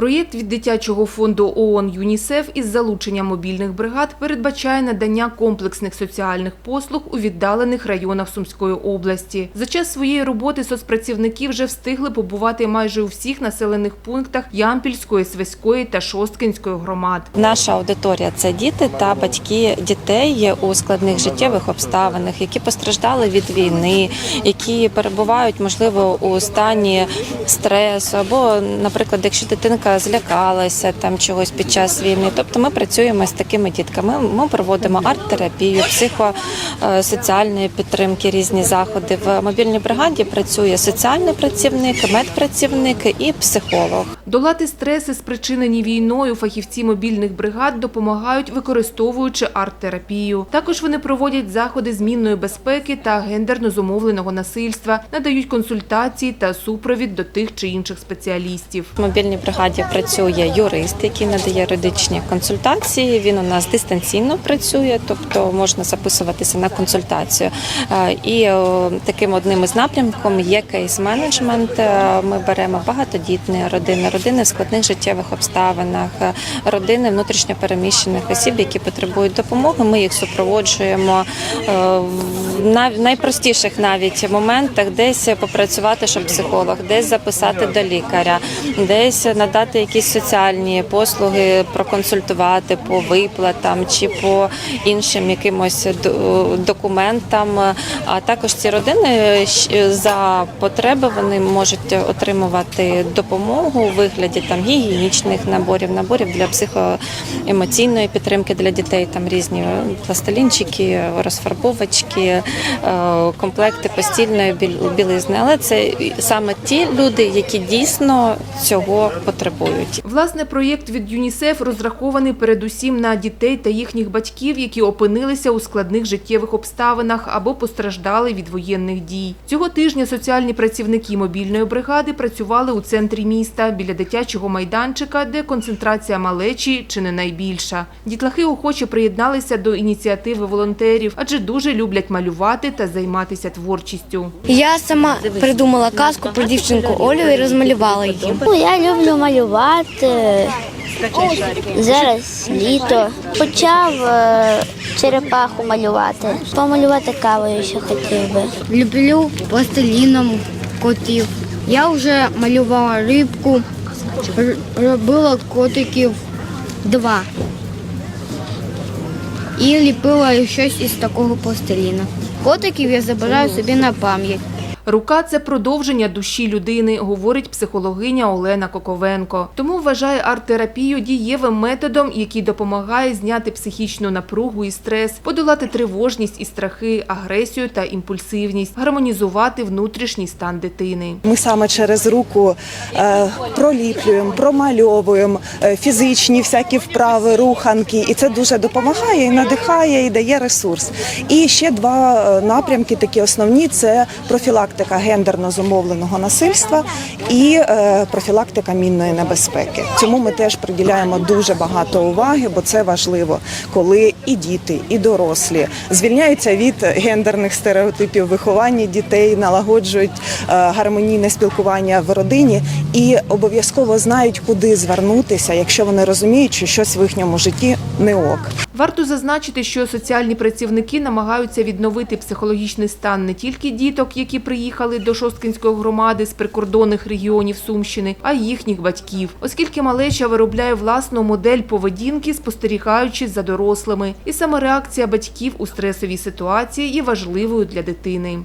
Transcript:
Проєкт від дитячого фонду ООН ЮНІСЕФ із залученням мобільних бригад передбачає надання комплексних соціальних послуг у віддалених районах Сумської області. За час своєї роботи соцпрацівники вже встигли побувати майже у всіх населених пунктах Ямпільської, Свеської та Шосткинської громад. Наша аудиторія це діти та батьки дітей у складних життєвих обставинах, які постраждали від війни, які перебувають, можливо, у стані стресу, або, наприклад, якщо дитинка злякалася там чогось під час війни. Тобто ми працюємо з такими дітками. Ми проводимо арт-терапію, психосоціальної підтримки, різні заходи. В мобільній бригаді працює соціальний працівник, медпрацівник і психолог. Долати стреси, спричинені війною, фахівці мобільних бригад допомагають, використовуючи арт-терапію. Також вони проводять заходи змінної безпеки та гендерно зумовленого насильства, надають консультації та супровід до тих чи інших спеціалістів. В мобільній бригаді працює юрист, який надає юридичні консультації. Він у нас дистанційно працює, тобто можна записуватися на консультацію. Е, І таким одним із напрямком є кейс-менеджмент. Е, Ми беремо багатодітні родини, родини в складних життєвих обставинах, е, родини внутрішньопереміщених осіб, які потребують допомоги. Ми їх супроводжуємо е, в найпростіших навіть моментах, десь попрацювати, щоб психолог, десь записати до лікаря, десь надати якісь соціальні послуги, проконсультувати по виплатам чи по іншим якимось документам. А також ці родини за потреби вони можуть отримувати допомогу у вигляді там гігієнічних наборів, наборів для психоемоційної підтримки для дітей, там різні пластилінчики, розфарбовочки, е, комплекти постільної біл- білизни. Але це саме ті люди, які дійсно цього потребують. Власне, проєкт від ЮНІСЕФ розрахований передусім на дітей та їхніх батьків, які опинилися у складних життєвих обставинах або постраждали від воєнних дій. Цього тижня соціальні працівники мобільної бригади працювали у центрі міста біля дитячого майданчика, де концентрація малечі чи не найбільша. Дітлахи охоче приєдналися до ініціативи волонтерів, адже дуже люблять малювати та займатися творчістю. Я сама придумала казку про дівчинку Олю і розмалювала її. Ну, я люблю малювати. Зараз літо. Почав е, черепаху малювати. Помалювати кавою ще хотів би. Люблю пластиліном котів. Я вже малювала рибку, робила котиків два. І ліпила щось із такого пластиліна. Котиків я забираю собі на пам'ять. Рука це продовження душі людини, говорить психологиня Олена Коковенко. Тому вважає арт-терапію дієвим методом, який допомагає зняти психічну напругу і стрес, подолати тривожність і страхи, агресію та імпульсивність, гармонізувати внутрішній стан дитини. Ми саме через руку е, проліплюємо, промальовуємо е, фізичні всякі вправи, руханки, і це дуже допомагає і надихає, і дає ресурс. І ще два е, напрямки, такі основні: це профілактика гендерно зумовленого насильства і е, профілактика мінної небезпеки. Цьому ми теж приділяємо дуже багато уваги, бо це важливо, коли і діти, і дорослі звільняються від гендерних стереотипів виховання дітей, налагоджують е, гармонійне спілкування в родині і обов'язково знають, куди звернутися, якщо вони розуміють, що щось в їхньому житті не ок. Варто зазначити, що соціальні працівники намагаються відновити психологічний стан не тільки діток, які приїхали до Шосткинської громади з прикордонних регіонів Сумщини, а й їхніх батьків, оскільки малеча виробляє власну модель поведінки, спостерігаючи за дорослими. І саме реакція батьків у стресовій ситуації є важливою для дитини.